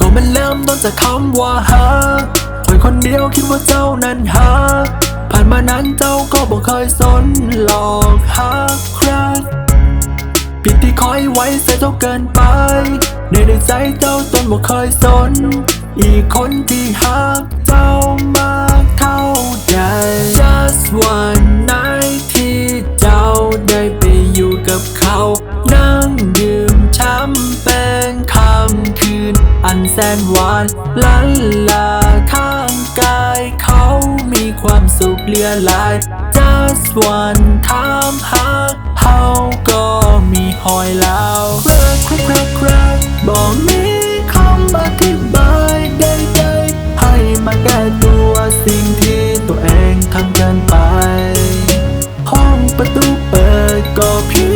ำต้นจากคำว่าฮักคอยคนเดียวคิดว่าเจ้านั้นฮักผ่านมานั้นเจ้าก็บอกเคยสนหลอกฮักใครผิดที่คอยไว้เสียเจ้าเกินไป ในในใจเจ้าตนบ่เคยสน อีกคนที่หักเจ้ามากเท่าใด Just one night ที่เจ้าได้ไปอยู่กับเขา นั่งดื่มแชมเปญค่ำันแสนหวานลันลาข้างกายเขามีความสุขเลือหลาย Just one time หักเขาก็มีหอยลาวรักรักรักรักบอกมีคำอธิบายใดๆให้มาแก้ตัวสิ่งที่ตัวเองทำเกินไป ห้องประตูเปิดก็พี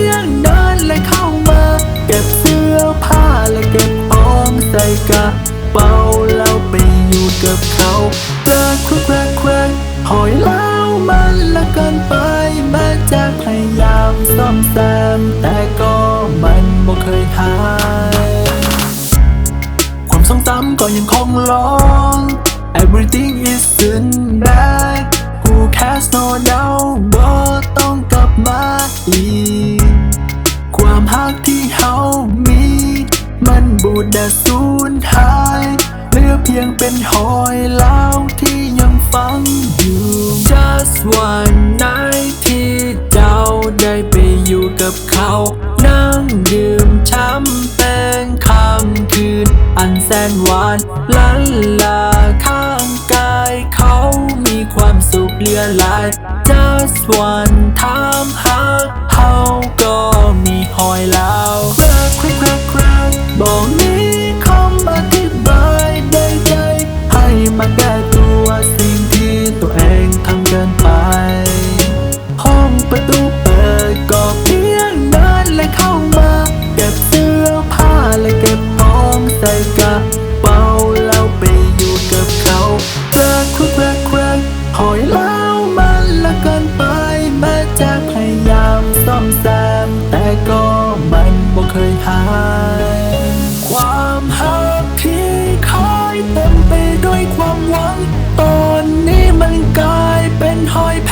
กระเป๋าแล้วไปอยู่กับเขารักรักรักรักหอยแล้วมันละกินไปแม้จะพยายามซ่อมแซม แต่ก็มันบ่เคยหาย ความทรงจำก็ยังคงร้อง Everything is in back Who cares no doubt บ่ต้องกลับมาอีก ความหักที่เฮามี มันบูดแดดสูญหายเหลือ เพียเป็นหอยเล้าวที่ยังฝังอยู่ Just one night ที่เจ้าได้ไปอยู่กับเขา นั่งดื่มแชมเปญค่ำคืน อันแสนหวานลันลาข้างกายเขามีความสุขเลือหลาย Just one time หักเขา อยแล้วมันละเกินไปแม้จะพยายามซ่อมแซม แต่ก็มันบ่เคยหาย ความหักที่คอยเต็มไปด้วยความหวัง ตอนนี้มันกลายเป็นหอยแพ